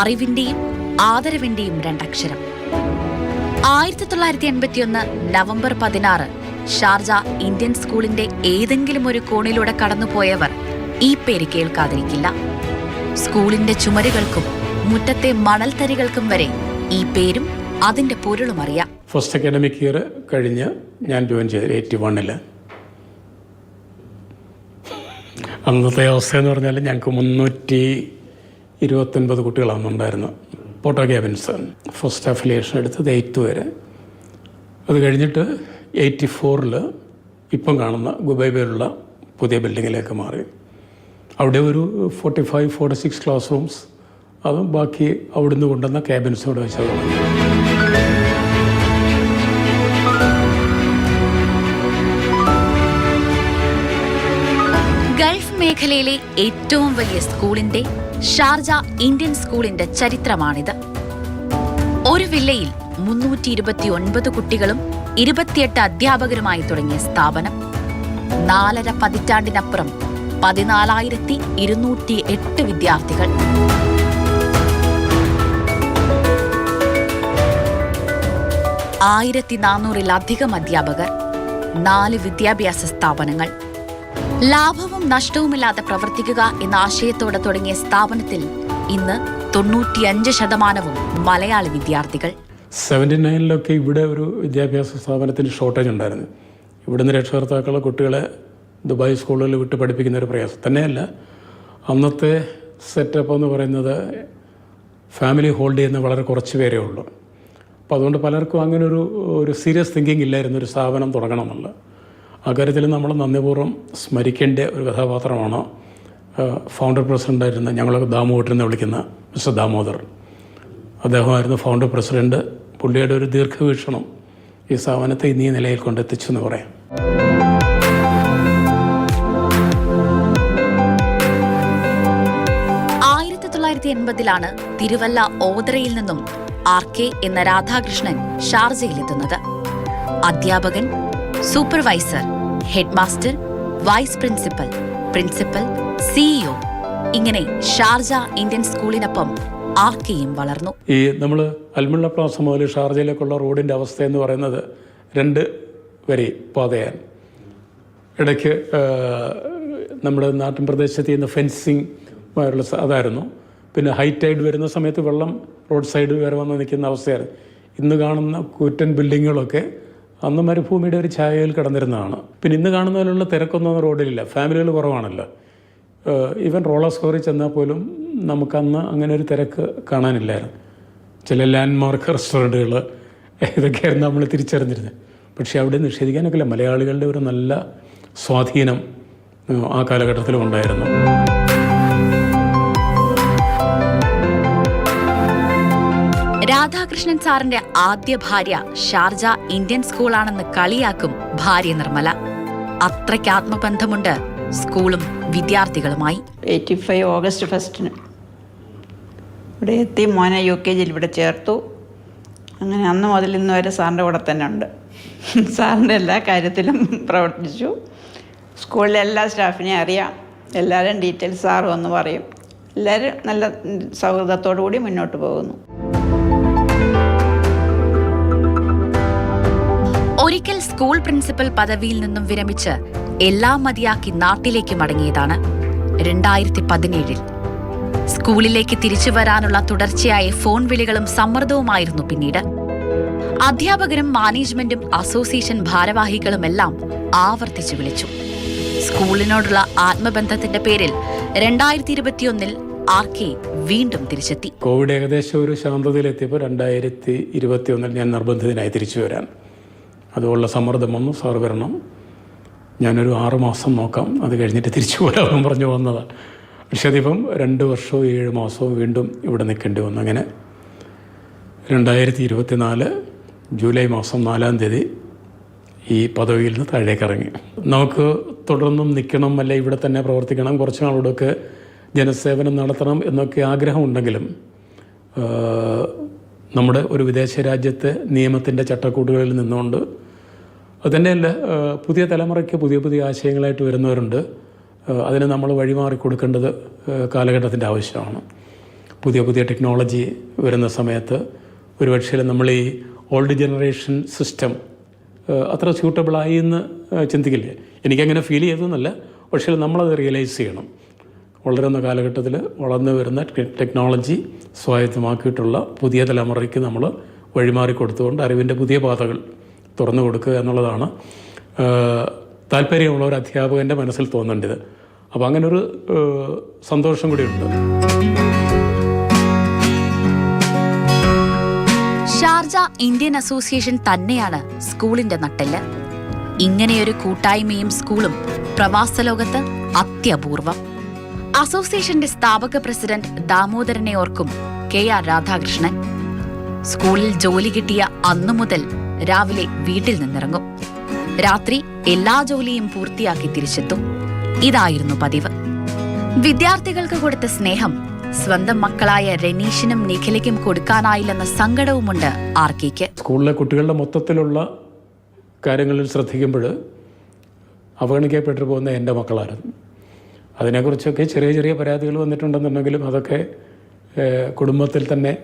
അറിവിന്റെയും ആദരവിന്റെയും രണ്ടക്ഷരം. ആയിരത്തി തൊള്ളായിരത്തി എൺപത്തിയൊന്ന് നവംബർ പതിനാറ് ഷാർജ ഇന്ത്യൻ സ്കൂളിന്റെ ഏതെങ്കിലും ഒരു കോണിലൂടെ കടന്നുപോയവർ ഈ പേര് കേൾക്കാതിരിക്കില്ല. സ്കൂളിന്റെ ചുമരുകൾക്കും മുറ്റത്തെ മണൽത്തരികൾക്കും വരെ ഈ പേരും അതിന്റെ പൊരുളും അറിയാം. ഫസ്റ്റ് അക്കാഡമിക് ഇയർ കഴിഞ്ഞ് ഞാൻ ജോയിൻ ചെയ്തത് എയ്റ്റി വണ്ണിൽ അന്നത്തെ അവസ്ഥ എന്ന് പറഞ്ഞാൽ ഞങ്ങൾക്ക് മുന്നൂറ്റി ഇരുപത്തൊൻപത് കുട്ടികളാണ് ഉണ്ടായിരുന്നത് പോട്ടോ ക്യാബിൻസ് ഫസ്റ്റ് അഫിലിയേഷൻ എടുത്തത് എയ്ത്ത് വരെ അത് കഴിഞ്ഞിട്ട് എയ്റ്റി ഫോറിൽ ഇപ്പം കാണുന്ന ഗുബൈബയിലുള്ള പുതിയ ബിൽഡിങ്ങിലേക്ക് മാറി. അവിടെ ഒരു forty five forty six class rooms അതും ബാക്കി അവിടുന്ന് കൊണ്ടുവന്ന ക്യാബിൻസോട് വെച്ചത് ഗൾഫ് മേഖലയിലെ ഏറ്റവും വലിയ സ്കൂളിന്റെ ഷാർജ ഇന്ത്യൻ സ്കൂളിന്റെ ചരിത്രമാണിത്. ഒരു വില്ലയിൽ മുന്നൂറ്റി ഇരുപത്തി ഒൻപത് കുട്ടികളും ഇരുപത്തിയെട്ട് അധ്യാപകരുമായി തുടങ്ങിയ സ്ഥാപനം. നാലര പതിറ്റാണ്ടിനപ്പുറം പതിനാലായിരത്തി ഇരുന്നൂറ്റി എട്ട് വിദ്യാർത്ഥികൾ. ആയിരത്തി നാനൂറിലധികം അധ്യാപകർ നാല് വിദ്യാഭ്യാസ സ്ഥാപനങ്ങൾ ലാഭവും നഷ്ടവുമില്ലാതെ പ്രവർത്തിക്കുക എന്ന ആശയത്തോടെ തുടങ്ങിയ സ്ഥാപനത്തിൽ ഇന്ന് തൊണ്ണൂറ്റിയഞ്ച് ശതമാനവും മലയാളി വിദ്യാർത്ഥികൾ. സെവന്റി നയനിലൊക്കെ ഇവിടെ ഒരു വിദ്യാഭ്യാസ സ്ഥാപനത്തിന് ഷോർട്ടേജ് ഉണ്ടായിരുന്നു. ഇവിടുന്ന് രക്ഷകർത്താക്കളെ കുട്ടികളെ ദുബായ് സ്കൂളുകളിൽ വിട്ട് പഠിപ്പിക്കുന്ന ഒരു പ്രയാസം. തന്നെയല്ല അന്നത്തെ സെറ്റപ്പ് എന്ന് പറയുന്നത് ഫാമിലി ഹോൾഡ് ചെയ്യുന്ന വളരെ കുറച്ച് പേരേ ഉള്ളൂ. അപ്പോൾ അതുകൊണ്ട് പലർക്കും അങ്ങനെ ഒരു ഒരു സീരിയസ് തിങ്കിങ് ഇല്ലായിരുന്നു ഒരു സ്ഥാപനം തുടങ്ങണമെന്നുള്ള. അക്കാര്യത്തിൽ നമ്മൾ നന്ദിപൂർവം സ്മരിക്കേണ്ട ഒരു കഥാപാത്രമാണ് ഫൗണ്ടർ പ്രസിഡന്റായിരുന്ന ഞങ്ങളൊക്കെ ദാമോദരൻ വിളിക്കുന്ന മിസ്റ്റർ ദാമോദർ. അദ്ദേഹമായിരുന്നു ഫൗണ്ടർ പ്രസിഡന്റ് പുള്ളിയുടെ ഒരു ദീർഘവീക്ഷണം ഈ സ്ഥാപനത്തെ ഇന്നീ നിലയിൽ കൊണ്ടെത്തിച്ചു എന്ന് പറയാം. ആയിരത്തി തൊള്ളായിരത്തി എൺപതിലാണ് തിരുവല്ല ഓതറയിൽ നിന്നും ആർ കെ എന്ന രാധാകൃഷ്ണൻ ഷാർജയിലെത്തുന്നത്. അധ്യാപകൻ supervisor headmaster vice principal principal CEO ഇങ്ങനെ ഷാർജ ഇന്ത്യൻ സ്കൂളിനൊപ്പം ആർക്കെയും വളർന്നു. ഈ നമ്മൾ അൽമുള്ള പ്ലാസ മുതൽ ഷാർജയിലേക്കുള്ള റോഡിന്റെ അവസ്ഥ എന്ന് പറയുന്നത് രണ്ട് വരി പാതയാണ്. ഇടയ്ക്ക് നമ്മുടെ നാട്ടിൻ പ്രദേശത്ത് ചെയ്യുന്ന ഫെൻസിങ് ആയിട്ടുള്ള സ- അതായിരുന്നു. പിന്നെ ഹൈ ടൈഡ് വരുന്ന സമയത്ത് വെള്ളം റോഡ് സൈഡ് വരെ വന്ന് നിൽക്കുന്ന അവസ്ഥയായിരുന്നു ഇന്ന് കാണുന്ന കൂറ്റൻ ബിൽഡിങ്ങുകളൊക്കെ അന്ന് മരുഭൂമിയുടെ ഒരു ഛായയിൽ കിടന്നിരുന്നതാണ്. പിന്നെ ഇന്ന് കാണുന്ന പോലുള്ള തിരക്കൊന്നും റോഡിലില്ല. ഫാമിലികൾ കുറവാണല്ലോ. ഈവൻ റോളർ സ്കോറിൽ ചെന്നാൽ പോലും നമുക്കന്ന് അങ്ങനെ ഒരു തിരക്ക് കാണാനില്ലായിരുന്നു. ചില ലാൻഡ് മാർക്ക് റെസ്റ്റോറന്റുകൾ ഇതൊക്കെയായിരുന്നു നമ്മൾ തിരിച്ചറിഞ്ഞിരുന്നത്. പക്ഷേ അവിടെ നിഷേധിക്കാനൊക്കെ മലയാളികളുടെ ഒരു നല്ല സ്വാധീനം ആ കാലഘട്ടത്തിലും ഉണ്ടായിരുന്നു. രാധാകൃഷ്ണൻ സാറിന്റെ ആദ്യ ഭാര്യ ഷാർജ ഇന്ത്യൻ സ്കൂളാണെന്ന് കളിയാക്കും ഭാര്യ നിർമ്മല. അത്രയ്ക്ക് ആത്മബന്ധമുണ്ട് സ്കൂളും വിദ്യാർത്ഥികളുമായി. എയ്റ്റി ഫൈവ് ഓഗസ്റ്റ് ഫസ്റ്റിന്. ഇവിടെ എത്തി മോനെ യു കെ ജിയിൽ ഇവിടെ ചേർത്തു. അങ്ങനെ അന്ന് മുതൽ ഇന്ന് വരെ സാറിന്റെ കൂടെ തന്നെ ഉണ്ട്. സാറിന്റെ എല്ലാ കാര്യത്തിലും പ്രവർത്തിച്ചു. സ്കൂളിലെ എല്ലാ സ്റ്റാഫിനെയും അറിയാം. എല്ലാവരും ഡീറ്റെയിൽസ് സാർ വന്ന് പറയും. എല്ലാവരും നല്ല സൗഹൃദത്തോടു കൂടി മുന്നോട്ട് പോകുന്നു. ഒരിക്കൽ സ്കൂൾ പ്രിൻസിപ്പൽ പദവിയിൽ നിന്നും വിരമിച്ച് എല്ലാം മതിയാക്കി നാട്ടിലേക്ക് മടങ്ങിയതാണ് രണ്ടായിരത്തി പതിനേഴിൽ സ്കൂളിലേക്ക് തിരിച്ചു വരാനുള്ള തുടർച്ചയായ ഫോൺ വിളികളും സമ്മർദ്ദവുമായിരുന്നു പിന്നീട്. അധ്യാപകരും മാനേജ്മെന്റും അസോസിയേഷൻ ഭാരവാഹികളുമെല്ലാം ആവർത്തിച്ചു വിളിച്ചു. സ്കൂളിനോടുള്ള ആത്മബന്ധത്തിന്റെ പേരിൽ രണ്ടായിരത്തി ഇരുപത്തിയൊന്നിൽ ആർ കെ വീണ്ടും തിരിച്ചെത്തി. കോവിഡ് ഏകദേശം ഒരു ശാന്തതയിലെത്തിയപ്പോൾ രണ്ടായിരത്തി ഇരുപത്തി ഒന്നിൽ ഞാൻ നിർബന്ധിതനായി തിരിച്ചു വരാൻ. അതുപോലുള്ള സമ്മർദ്ദം വന്നു. സാർ വരണം. ഞാനൊരു ആറുമാസം നോക്കാം. അത് കഴിഞ്ഞിട്ട് തിരിച്ചു പോരാമെന്ന് പറഞ്ഞു വന്നതാണ് പക്ഷേ അതിപ്പം രണ്ട് വർഷവും ഏഴ് മാസവും വീണ്ടും ഇവിടെ നിൽക്കേണ്ടി വന്നു. അങ്ങനെ രണ്ടായിരത്തി ഇരുപത്തി നാല് ജൂലൈ മാസം നാലാം തീയതി ഈ പദവിയിൽ നിന്ന് താഴേക്ക് ഇറങ്ങി നമുക്ക് തുടർന്നും നിൽക്കണം അല്ലെ? ഇവിടെ തന്നെ പ്രവർത്തിക്കണം. കുറച്ച് നാളോടൊക്കെ ജനസേവനം നടത്തണം എന്നൊക്കെ ആഗ്രഹമുണ്ടെങ്കിലും നമ്മുടെ ഒരു വിദേശ രാജ്യത്തെ നിയമത്തിന്റെ ചട്ടക്കൂടുകളിൽ നിന്നുകൊണ്ട് അത് തന്നെയല്ല പുതിയ തലമുറയ്ക്ക് പുതിയ പുതിയ ആശയങ്ങളായിട്ട് വരുന്നവരുണ്ട്. അതിന് നമ്മൾ വഴിമാറി കൊടുക്കേണ്ടത് കാലഘട്ടത്തിന്റെ ആവശ്യമാണ്. പുതിയ പുതിയ ടെക്നോളജി വരുന്ന സമയത്ത് ഒരുപക്ഷേ നമ്മൾ ഈ ഓൾഡ് ജനറേഷൻ സിസ്റ്റം അത്ര സ്യൂട്ടബിളായി എന്ന് ചിന്തിക്കില്ലേ? എനിക്കങ്ങനെ ഫീൽ ചെയ്തതെന്നല്ല പക്ഷേ നമ്മളത് റിയലൈസ് ചെയ്യണം. വളരുന്ന കാലഘട്ടത്തിൽ വളർന്നു വരുന്ന ടെക്നോളജി സ്വായത്തമാക്കിയിട്ടുള്ള പുതിയ തലമുറയ്ക്ക് നമ്മൾ വഴിമാറി കൊടുത്തുകൊണ്ട് അറിവിന്റെ പുതിയ പാതകൾ തുറന്നു കൊടുക്കുക എന്നുള്ളതാണ്. താല്പര്യമുള്ള ഒരു അധ്യാപകന്റെ മനസ്സിൽ തോന്നേണ്ടത്. അപ്പോൾ അങ്ങനൊരു സന്തോഷം കൂടിയുണ്ട്. ഷാർജ ഇന്ത്യൻ അസോസിയേഷൻ തന്നെയാണ് സ്കൂളിന്റെ നട്ടെല്ല്. ഇങ്ങനെയൊരു കൂട്ടായ്മയും സ്കൂളും പ്രവാസ ലോകത്ത് അത്യപൂർവം. അസോസിയേഷന്റെ സ്ഥാപക പ്രസിഡന്റ് ദാമോദരനെ ഓർക്കും കെ ആർ രാധാകൃഷ്ണൻ. സ്കൂളിൽ ജോലി കിട്ടിയ അന്നു മുതൽ രാവിലെ വീട്ടിൽ നിന്നിറങ്ങും. രാത്രി എല്ലാ ജോലിയും പൂർത്തിയാക്കി തിരിച്ചെത്തും. ഇതായിരുന്നു പതിവ്. വിദ്യാർത്ഥികൾക്ക് കൊടുത്ത സ്നേഹം സ്വന്തം മക്കളായ രനീഷിനും നിഖിലയ്ക്കും കൊടുക്കാനായില്ലെന്ന സങ്കടവുമുണ്ട് ആർക്കിക്ക്. സ്കൂളിലെ കുട്ടികളുടെ മൊത്തത്തിലുള്ള കാര്യങ്ങളിൽ ശ്രദ്ധിക്കുമ്പോൾ അവഗണിക്കപ്പെട്ടു പോകുന്ന എന്റെ മക്കളായിരുന്നു. അതിനെക്കുറിച്ചൊക്കെ ചെറിയ ചെറിയ പരാതികൾ വന്നിട്ടുണ്ടെന്നുണ്ടെങ്കിലും അതൊക്കെ കുടുംബത്തിൽ തന്നെ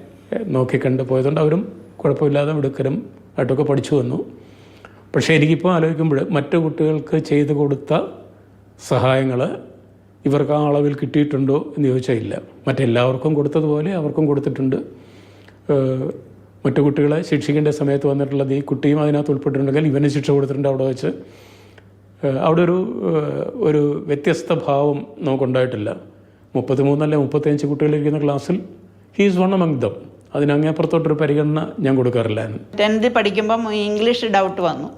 നോക്കിക്കണ്ട് പോയതുകൊണ്ട് അവരും കുഴപ്പമില്ലാതെ മിടുക്കരും ആയിട്ടൊക്കെ പഠിച്ചു വന്നു. പക്ഷേ എനിക്കിപ്പോൾ ആലോചിക്കുമ്പോൾ മറ്റു കുട്ടികൾക്ക് ചെയ്തു കൊടുത്ത സഹായങ്ങൾ ഇവർക്ക് ആ അളവിൽ കിട്ടിയിട്ടുണ്ടോ എന്ന് ചോദിച്ചാൽ ഇല്ല. മറ്റെല്ലാവർക്കും കൊടുത്തതുപോലെ അവർക്കും കൊടുത്തിട്ടുണ്ട്. മറ്റു കുട്ടികളെ ശിക്ഷിക്കേണ്ട സമയത്ത് വന്നിട്ടുള്ളത് ഈ കുട്ടിയും അതിനകത്ത് ഉൾപ്പെട്ടിട്ടുണ്ടെങ്കിൽ ഇവന് ശിക്ഷ കൊടുത്തിട്ടുണ്ട് അവിടെ വെച്ച്. അവിടെ ഒരു ഒരു വ്യത്യസ്ത ഭാവം നമുക്കുണ്ടായിട്ടില്ല. മുപ്പത്തിമൂന്നല്ല മുപ്പത്തിയഞ്ച് കുട്ടികളിരിക്കുന്ന ക്ലാസ്സിൽ he is one among them അതിനങ്ങേപ്പുറത്തോട്ടൊരു പരിഗണന ഞാൻ കൊടുക്കാറില്ലായിരുന്നു. ടെൻത്തിൽ പഠിക്കുമ്പം ഇംഗ്ലീഷ് ഡൗട്ട് വന്നു.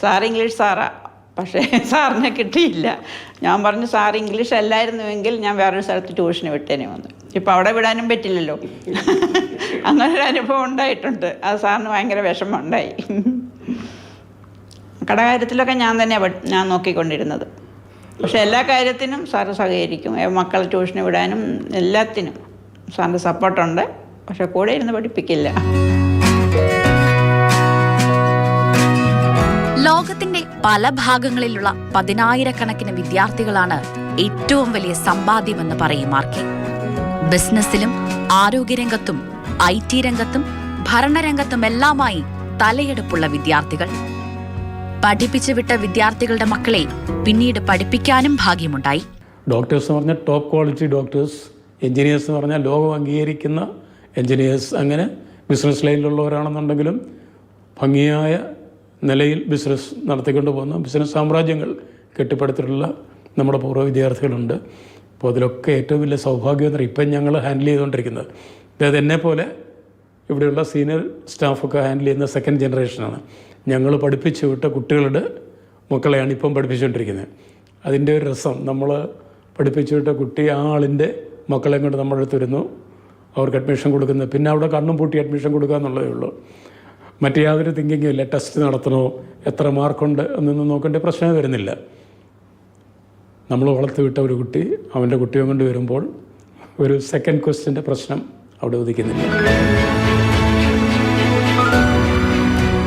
സാർ ഇംഗ്ലീഷ് സാറാ. പക്ഷേ സാറിനെ കിട്ടിയില്ല. ഞാൻ പറഞ്ഞു സാർ ഇംഗ്ലീഷ് അല്ലായിരുന്നുവെങ്കിൽ ഞാൻ വേറൊരു സ്ഥലത്ത് ട്യൂഷന് വിട്ടേനെ വന്നു. ഇപ്പം അവിടെ വിടാനും പറ്റില്ലല്ലോ. അങ്ങനെ ഒരു അനുഭവം ഉണ്ടായിട്ടുണ്ട്. അത് സാറിന് ഭയങ്കര വിഷമമുണ്ടായി കടകാര്യത്തിലൊക്കെ ഞാൻ തന്നെ ഞാൻ നോക്കിക്കൊണ്ടിരുന്നത്. പക്ഷെ എല്ലാ കാര്യത്തിനും സാറ് സഹകരിക്കും. മക്കളെ ട്യൂഷന് വിടാനും എല്ലാത്തിനും സാറിന്റെ സപ്പോർട്ടുണ്ട്. പക്ഷെ കൂടെ ഇരുന്ന് പഠിപ്പിക്കില്ല. ലോകത്തിന്റെ പല ഭാഗങ്ങളിലുള്ള പതിനായിരക്കണക്കിന് വിദ്യാർത്ഥികളാണ് ഏറ്റവും വലിയ സമ്പാദ്യമെന്ന് പറയും മാർക്കി. ബിസിനസ്സിലും ആരോഗ്യരംഗത്തും ഐ ടി രംഗത്തും ഭരണരംഗത്തുമെല്ലാമായി തലയെടുപ്പുള്ള വിദ്യാർത്ഥികൾ. പഠിപ്പിച്ചു വിട്ട വിദ്യാർത്ഥികളുടെ മക്കളെ പിന്നീട് പഠിപ്പിക്കാനും ഭാഗ്യമുണ്ടായി. ഡോക്ടേഴ്സ് എന്ന് പറഞ്ഞാൽ ടോപ്പ് ക്വാളിറ്റി ഡോക്ടേഴ്സ്. എഞ്ചിനീയേഴ്സ് എന്ന് പറഞ്ഞാൽ ലോകം അംഗീകരിക്കുന്ന എൻജിനീയേഴ്സ് അങ്ങനെ ബിസിനസ് ലൈനിലുള്ളവരാണെന്നുണ്ടെങ്കിലും ഭംഗിയായ നിലയിൽ ബിസിനസ് നടത്തിക്കൊണ്ട് പോകുന്ന ബിസിനസ് സാമ്രാജ്യങ്ങൾ കെട്ടിപ്പടുത്തിട്ടുള്ള നമ്മുടെ പൂർവ വിദ്യാർത്ഥികളുണ്ട്. അപ്പോൾ അതിലൊക്കെ ഏറ്റവും വലിയ സൗഭാഗ്യം എന്ന് ഇപ്പം ഞങ്ങൾ ഹാൻഡിൽ ചെയ്തുകൊണ്ടിരിക്കുന്നത്. അതായത് എന്നെപ്പോലെ ഇവിടെയുള്ള സീനിയർ സ്റ്റാഫൊക്കെ ഹാൻഡിൽ ചെയ്യുന്ന സെക്കൻഡ് ജനറേഷനാണ് ഞങ്ങൾ പഠിപ്പിച്ചു വിട്ട കുട്ടികളുടെ മക്കളെയാണ് ഇപ്പം പഠിപ്പിച്ചുകൊണ്ടിരിക്കുന്നത്. അതിന്റെ ഒരു രസം നമ്മൾ പഠിപ്പിച്ചു വിട്ട കുട്ടി ആ ആളിന്റെ മക്കളെ കൊണ്ട് നമ്മുടെ വരുന്നു. അവർക്ക് അഡ്മിഷൻ കൊടുക്കുന്നത്. പിന്നെ അവിടെ കണ്ണും പൂട്ടി അഡ്മിഷൻ കൊടുക്കുക എന്നുള്ളതേ ഉള്ളൂ. മറ്റു യാതൊരു തിങ്കിങ്ങും ഇല്ല. ടെസ്റ്റ് നടത്തണോ? എത്ര മാർക്കുണ്ട് എന്നൊന്നും നോക്കേണ്ട പ്രശ്നമേ വരുന്നില്ല. നമ്മൾ വളർത്തി വിട്ട ഒരു കുട്ടി അവന്റെ കുട്ടിയും കൊണ്ട് വരുമ്പോൾ ഒരു സെക്കൻഡ് ക്വസ്റ്റിന്റെ പ്രശ്നം അവിടെ ഉദിക്കുന്നില്ല.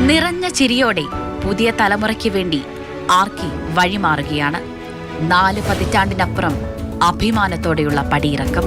നിറഞ്ഞ ചിരിയോടെ പുതിയ തലമുറയ്ക്ക് വേണ്ടി ആർക്കി വഴിമാറുകയാണ്. നാല് പതിറ്റാണ്ടിനപ്പുറം അഭിമാനത്തോടെയുള്ള പടിയിറക്കം.